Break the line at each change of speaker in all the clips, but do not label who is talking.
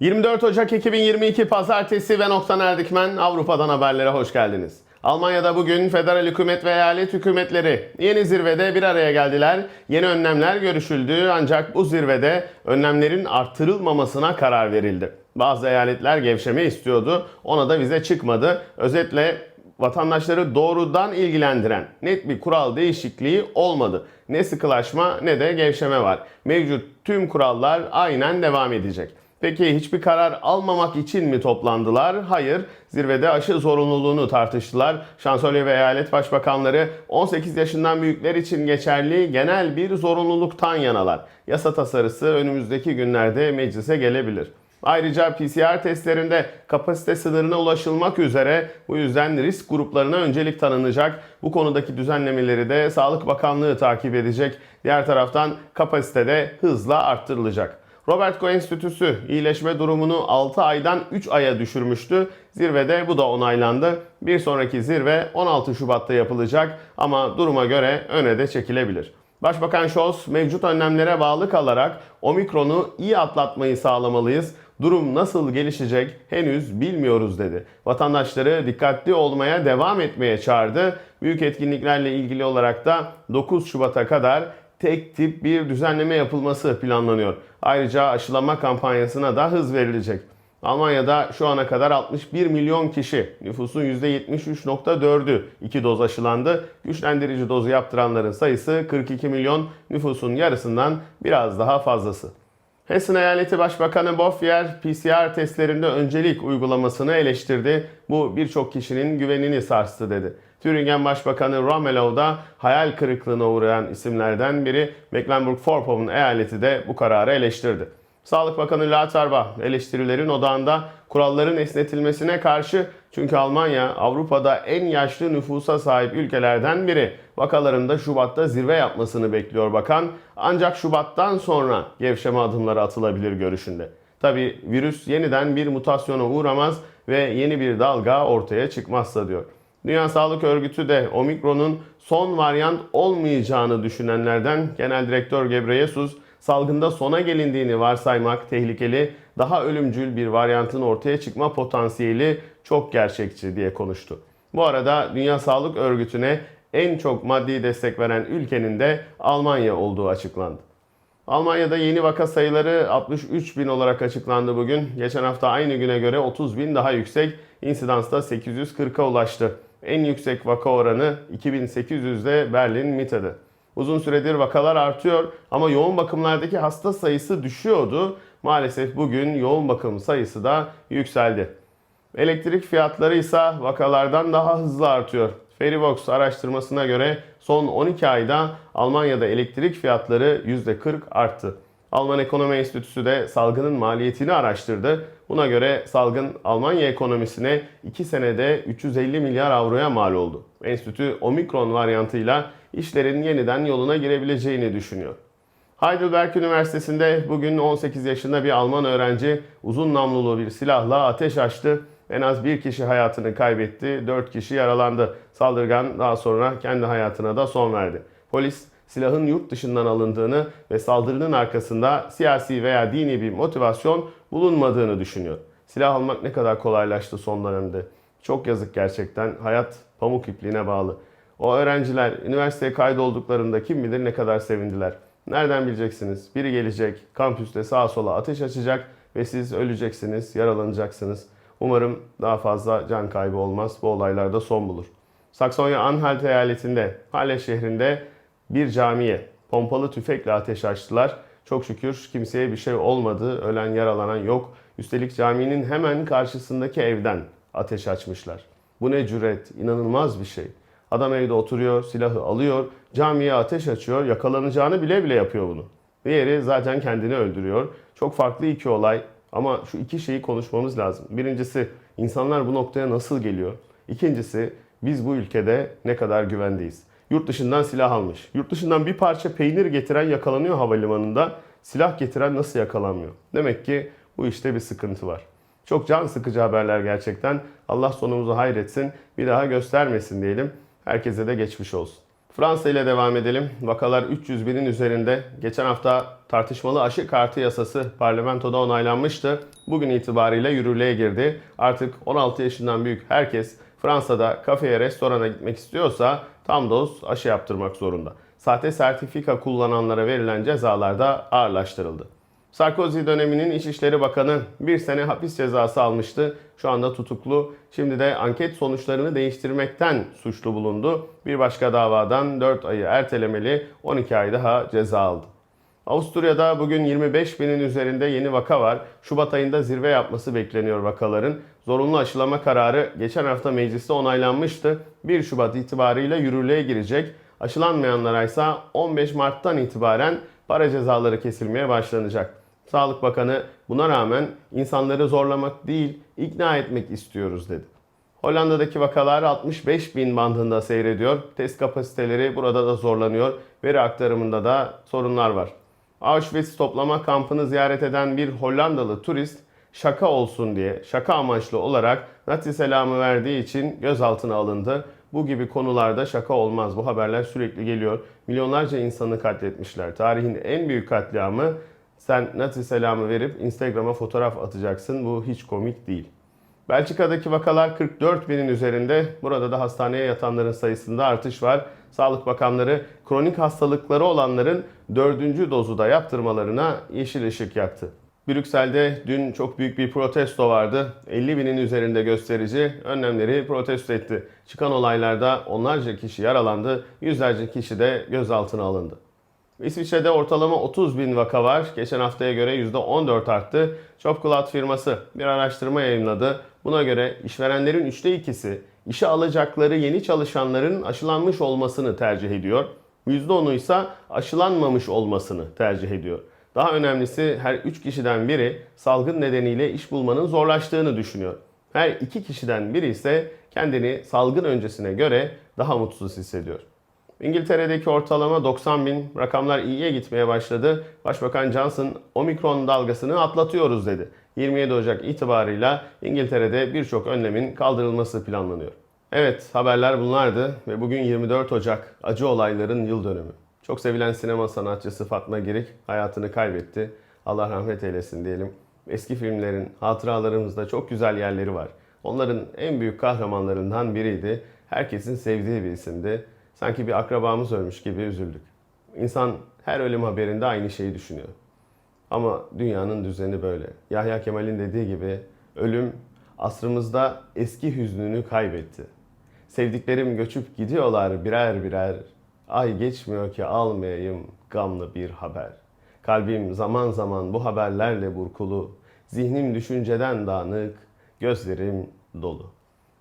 24 Ocak 2022 Pazartesi ve Nokta Erdikmen Avrupa'dan haberlere hoş geldiniz. Almanya'da bugün federal hükümet ve eyalet hükümetleri yeni zirvede bir araya geldiler. Yeni önlemler görüşüldü ancak bu zirvede önlemlerin artırılmamasına karar verildi. Bazı eyaletler gevşeme istiyordu. Ona da vize çıkmadı. Özetle vatandaşları doğrudan ilgilendiren net bir kural değişikliği olmadı. Ne sıkılaşma ne de gevşeme var. Mevcut tüm kurallar aynen devam edecek. Peki hiçbir karar almamak için mi toplandılar? Hayır. Zirvede aşı zorunluluğunu tartıştılar. Şansölye ve eyalet başbakanları 18 yaşından büyükler için geçerli genel bir zorunluluktan yanalar. Yasa tasarısı önümüzdeki günlerde meclise gelebilir. Ayrıca PCR testlerinde kapasite sınırına ulaşılmak üzere bu yüzden risk gruplarına öncelik tanınacak. Bu konudaki düzenlemeleri de Sağlık Bakanlığı takip edecek. Diğer taraftan kapasite de hızla arttırılacak. Robert Koch Enstitüsü iyileşme durumunu 6 aydan 3 aya düşürmüştü. Zirvede bu da onaylandı. Bir sonraki zirve 16 Şubat'ta yapılacak ama duruma göre öne de çekilebilir. Başbakan Scholz mevcut önlemlere bağlı kalarak omikronu iyi atlatmayı sağlamalıyız. Durum nasıl gelişecek henüz bilmiyoruz dedi. Vatandaşları dikkatli olmaya devam etmeye çağırdı. Büyük etkinliklerle ilgili olarak da 9 Şubat'a kadar tek tip bir düzenleme yapılması planlanıyor. Ayrıca aşılama kampanyasına da hız verilecek. Almanya'da şu ana kadar 61 milyon kişi, nüfusun %73.4'ü 2 doz aşılandı. Güçlendirici dozu yaptıranların sayısı 42 milyon, nüfusun yarısından biraz daha fazlası. Hessen Eyaleti Başbakanı Boffier PCR testlerinde öncelik uygulamasını eleştirdi. Bu birçok kişinin güvenini sarstı dedi. Thüringen Başbakanı Ramelow da hayal kırıklığına uğrayan isimlerden biri Mecklenburg-Vorpommern eyaleti de bu kararı eleştirdi. Sağlık Bakanı Lauterbach eleştirilerin odağında kuralların esnetilmesine karşı çünkü Almanya Avrupa'da en yaşlı nüfusa sahip ülkelerden biri. Vakalarında Şubat'ta zirve yapmasını bekliyor bakan. Ancak Şubat'tan sonra gevşeme adımları atılabilir görüşünde. Tabi virüs yeniden bir mutasyona uğramaz ve yeni bir dalga ortaya çıkmazsa diyor. Dünya Sağlık Örgütü de omikronun son varyant olmayacağını düşünenlerden Genel Direktör Gebreyesus salgında sona gelindiğini varsaymak tehlikeli, daha ölümcül bir varyantın ortaya çıkma potansiyeli çok gerçekçi diye konuştu. Bu arada Dünya Sağlık Örgütü'ne en çok maddi destek veren ülkenin de Almanya olduğu açıklandı. Almanya'da yeni vaka sayıları 63 bin olarak açıklandı bugün. Geçen hafta aynı güne göre 30 bin daha yüksek. İnsidans da 840'a ulaştı. En yüksek vaka oranı 2800'de Berlin Mitte'de. Uzun süredir vakalar artıyor ama yoğun bakımlardaki hasta sayısı düşüyordu. Maalesef bugün yoğun bakım sayısı da yükseldi. Elektrik fiyatları ise vakalardan daha hızlı artıyor. Feribox araştırmasına göre son 12 ayda Almanya'da elektrik fiyatları %40 arttı. Alman Ekonomi Enstitüsü de salgının maliyetini araştırdı. Buna göre salgın Almanya ekonomisine 2 senede 350 milyar avroya mal oldu. Enstitü omikron varyantıyla işlerin yeniden yoluna girebileceğini düşünüyor. Heidelberg Üniversitesi'nde bugün 18 yaşında bir Alman öğrenci uzun namlulu bir silahla ateş açtı. En az bir kişi hayatını kaybetti, 4 kişi yaralandı. Saldırgan daha sonra kendi hayatına da son verdi. Polis silahın yurt dışından alındığını ve saldırının arkasında siyasi veya dini bir motivasyon bulunmadığını düşünüyor. Silah almak ne kadar kolaylaştı son dönemde. Çok yazık gerçekten. Hayat pamuk ipliğine bağlı. O öğrenciler üniversiteye kaydolduklarında kim bilir ne kadar sevindiler. Nereden bileceksiniz? Biri gelecek, kampüste sağa sola ateş açacak ve siz öleceksiniz, yaralanacaksınız. Umarım daha fazla can kaybı olmaz. Bu olaylarda son bulur. Saksonya-Anhalt eyaletinde, Halle şehrinde bir camiye pompalı tüfekle ateş açtılar. Çok şükür kimseye bir şey olmadı. Ölen yaralanan yok. Üstelik caminin hemen karşısındaki evden ateş açmışlar. Bu ne cüret, inanılmaz bir şey. Adam evde oturuyor, silahı alıyor, camiye ateş açıyor, yakalanacağını bile bile yapıyor bunu. Diğeri zaten kendini öldürüyor. Çok farklı iki olay ama şu iki şeyi konuşmamız lazım. Birincisi insanlar bu noktaya nasıl geliyor? İkincisi biz bu ülkede ne kadar güvendeyiz? Yurt dışından silah almış. Yurt dışından bir parça peynir getiren yakalanıyor havalimanında. Silah getiren nasıl yakalanmıyor? Demek ki bu işte bir sıkıntı var. Çok can sıkıcı haberler gerçekten. Allah sonumuzu hayretsin. Bir daha göstermesin diyelim. Herkese de geçmiş olsun. Fransa ile devam edelim. Vakalar 300 binin üzerinde. Geçen hafta tartışmalı aşı kartı yasası parlamentoda onaylanmıştı. Bugün itibariyle yürürlüğe girdi. Artık 16 yaşından büyük herkes Fransa'da kafeye, restorana gitmek istiyorsa tam doz aşı yaptırmak zorunda. Sahte sertifika kullananlara verilen cezalar da ağırlaştırıldı. Sarkozy döneminin İçişleri Bakanı bir sene hapis cezası almıştı. Şu anda tutuklu. Şimdi de anket sonuçlarını değiştirmekten suçlu bulundu. Bir başka davadan 4 ayı ertelemeli 12 ay daha ceza aldı. Avusturya'da bugün 25 binin üzerinde yeni vaka var. Şubat ayında zirve yapması bekleniyor vakaların. Zorunlu aşılama kararı geçen hafta mecliste onaylanmıştı. 1 Şubat itibariyle yürürlüğe girecek. Aşılanmayanlara ise 15 Mart'tan itibaren para cezaları kesilmeye başlanacak. Sağlık Bakanı buna rağmen insanları zorlamak değil, ikna etmek istiyoruz dedi. Hollanda'daki vakalar 65 bin bandında seyrediyor. Test kapasiteleri burada da zorlanıyor. Veri aktarımında da sorunlar var. Auschwitz toplama kampını ziyaret eden bir Hollandalı turist şaka olsun diye, şaka amaçlı olarak Nazi selamı verdiği için gözaltına alındı. Bu gibi konularda şaka olmaz. Bu haberler sürekli geliyor. Milyonlarca insanı katletmişler. Tarihin en büyük katliamı sen Nazi selamı verip Instagram'a fotoğraf atacaksın. Bu hiç komik değil. Belçika'daki vakalar 44 binin üzerinde. Burada da hastaneye yatanların sayısında artış var. Sağlık Bakanları kronik hastalıkları olanların dördüncü dozu da yaptırmalarına yeşil ışık yaktı. Brüksel'de dün çok büyük bir protesto vardı. 50 binin üzerinde gösterici önlemleri protesto etti. Çıkan olaylarda onlarca kişi yaralandı, yüzlerce kişi de gözaltına alındı. İsviçre'de ortalama 30 bin vaka var. Geçen haftaya göre %14 arttı. Jobcloud firması bir araştırma yayınladı. Buna göre işverenlerin üçte ikisi işe alacakları yeni çalışanların aşılanmış olmasını tercih ediyor. %10'u ise aşılanmamış olmasını tercih ediyor. Daha önemlisi her 3 kişiden biri salgın nedeniyle iş bulmanın zorlaştığını düşünüyor. Her 2 kişiden biri ise kendini salgın öncesine göre daha mutsuz hissediyor. İngiltere'deki ortalama 90 bin rakamlar iyiye gitmeye başladı. Başbakan Johnson omikron dalgasını atlatıyoruz dedi. 27 Ocak itibarıyla İngiltere'de birçok önlemin kaldırılması planlanıyor. Evet haberler bunlardı ve bugün 24 Ocak acı olayların yıl dönümü. Çok sevilen sinema sanatçısı Fatma Girik hayatını kaybetti. Allah rahmet eylesin diyelim. Eski filmlerin hatıralarımızda çok güzel yerleri var. Onların en büyük kahramanlarından biriydi. Herkesin sevdiği bir isimdi. Sanki bir akrabamız ölmüş gibi üzüldük. İnsan her ölüm haberinde aynı şeyi düşünüyor. Ama dünyanın düzeni böyle. Yahya Kemal'in dediği gibi ölüm asrımızda eski hüznünü kaybetti. Sevdiklerim göçüp gidiyorlar birer birer. Ay geçmiyor ki almayayım gamlı bir haber. Kalbim zaman zaman bu haberlerle burkulu. Zihnim düşünceden dağınık, gözlerim dolu.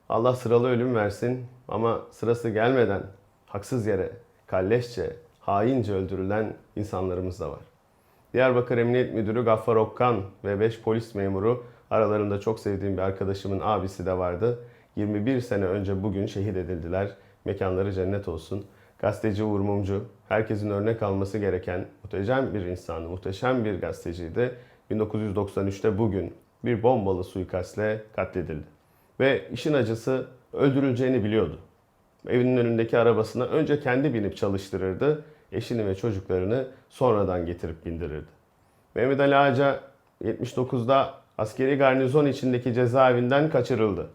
Allah sıralı ölüm versin ama sırası gelmeden haksız yere, kalleşçe, haince öldürülen insanlarımız da var. Diyarbakır Emniyet Müdürü Gaffar Okkan ve 5 polis memuru aralarında çok sevdiğim bir arkadaşımın abisi de vardı. 21 sene önce bugün şehit edildiler. Mekanları cennet olsun. Gazeteci Uğur Mumcu, herkesin örnek alması gereken muhteşem bir insanı, muhteşem bir gazeteciydi. 1993'te bugün bir bombalı suikastle katledildi. Ve işin acısı öldürüleceğini biliyordu. Evinin önündeki arabasına önce kendi binip çalıştırırdı. Eşini ve çocuklarını sonradan getirip bindirirdi. Mehmet Ali Ağaca 79'da askeri garnizon içindeki cezaevinden kaçırıldı.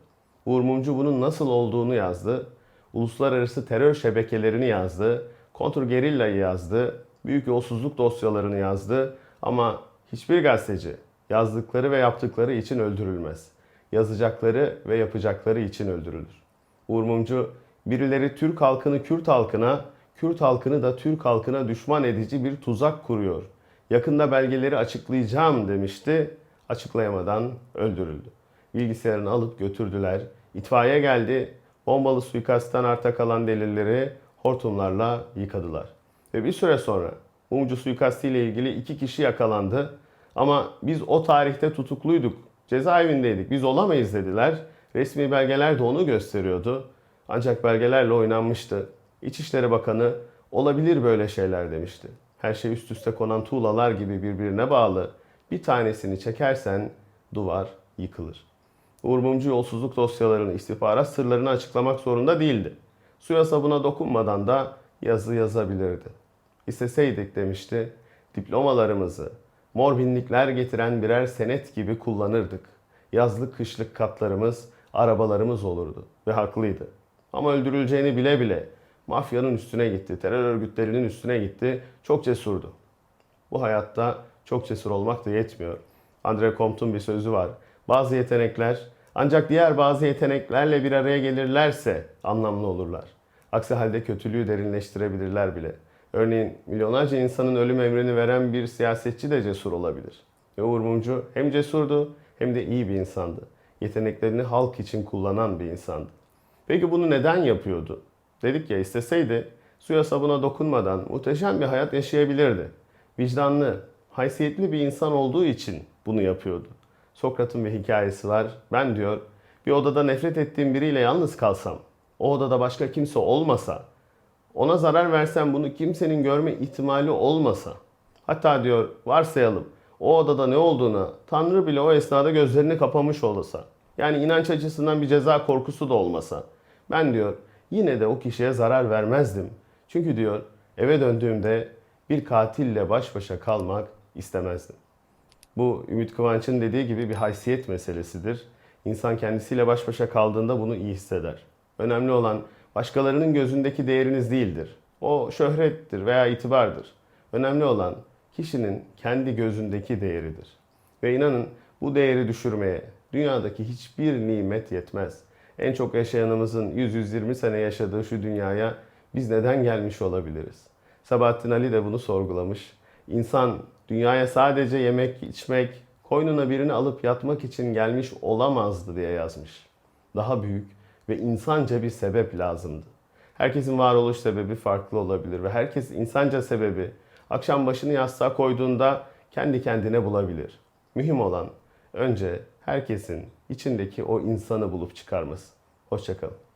Uğur Mumcu bunun nasıl olduğunu yazdı. Uluslararası terör şebekelerini yazdı. Kontrgerillayı yazdı. Büyük yolsuzluk dosyalarını yazdı. Ama hiçbir gazeteci yazdıkları ve yaptıkları için öldürülmez. Yazacakları ve yapacakları için öldürülür. Uğur Mumcu birileri Türk halkını Kürt halkına, Kürt halkını da Türk halkına düşman edici bir tuzak kuruyor. Yakında belgeleri açıklayacağım demişti. Açıklayamadan öldürüldü. Bilgisayarını alıp götürdüler. İtfaiye geldi. Bombalı suikastten arta kalan delilleri hortumlarla yıkadılar. Ve bir süre sonra Mumcu suikastiyle ilgili iki kişi yakalandı. Ama biz o tarihte tutukluyduk. Cezaevindeydik. Biz olamayız dediler. Resmi belgeler de onu gösteriyordu. Ancak belgelerle oynanmıştı. İçişleri Bakanı olabilir böyle şeyler demişti. Her şey üst üste konan tuğlalar gibi birbirine bağlı. Bir tanesini çekersen duvar yıkılır. Uğur Mumcu yolsuzluk dosyalarını, istihbarat sırlarını açıklamak zorunda değildi. Suya sabuna dokunmadan da yazı yazabilirdi. İsteseydik demişti, diplomalarımızı mor binlikler getiren birer senet gibi kullanırdık. Yazlık kışlık katlarımız, arabalarımız olurdu ve haklıydı. Ama öldürüleceğini bile bile mafyanın üstüne gitti, terör örgütlerinin üstüne gitti, çok cesurdu. Bu hayatta çok cesur olmak da yetmiyor. Andre Comte'un bir sözü var. Bazı yetenekler ancak diğer bazı yeteneklerle bir araya gelirlerse anlamlı olurlar. Aksi halde kötülüğü derinleştirebilirler bile. Örneğin milyonlarca insanın ölüm emrini veren bir siyasetçi de cesur olabilir. Ve Uğur Mumcu hem cesurdu hem de iyi bir insandı. Yeteneklerini halk için kullanan bir insandı. Peki bunu neden yapıyordu? Dedik ya isteseydi suya sabuna dokunmadan muhteşem bir hayat yaşayabilirdi. Vicdanlı, haysiyetli bir insan olduğu için bunu yapıyordu. Sokrat'ın bir hikayesi var. Ben diyor bir odada nefret ettiğim biriyle yalnız kalsam, o odada başka kimse olmasa, ona zarar versem bunu kimsenin görme ihtimali olmasa, hatta diyor varsayalım o odada ne olduğunu Tanrı bile o esnada gözlerini kapamış olsa, yani inanç açısından bir ceza korkusu da olmasa, ben diyor yine de o kişiye zarar vermezdim. Çünkü diyor eve döndüğümde bir katille baş başa kalmak istemezdim. Bu Ümit Kıvanç'ın dediği gibi bir haysiyet meselesidir. İnsan kendisiyle baş başa kaldığında bunu iyi hisseder. Önemli olan başkalarının gözündeki değeriniz değildir. O şöhrettir veya itibardır. Önemli olan kişinin kendi gözündeki değeridir. Ve inanın bu değeri düşürmeye dünyadaki hiçbir nimet yetmez. En çok yaşayanımızın 100-120 sene yaşadığı şu dünyaya biz neden gelmiş olabiliriz? Sabahattin Ali de bunu sorgulamış. İnsan dünyaya sadece yemek, içmek, koynuna birini alıp yatmak için gelmiş olamazdı diye yazmış. Daha büyük ve insanca bir sebep lazımdı. Herkesin varoluş sebebi farklı olabilir ve herkes insanca sebebi akşam başını yastığa koyduğunda kendi kendine bulabilir. Mühim olan önce herkesin içindeki o insanı bulup çıkarması. Hoşçakalın.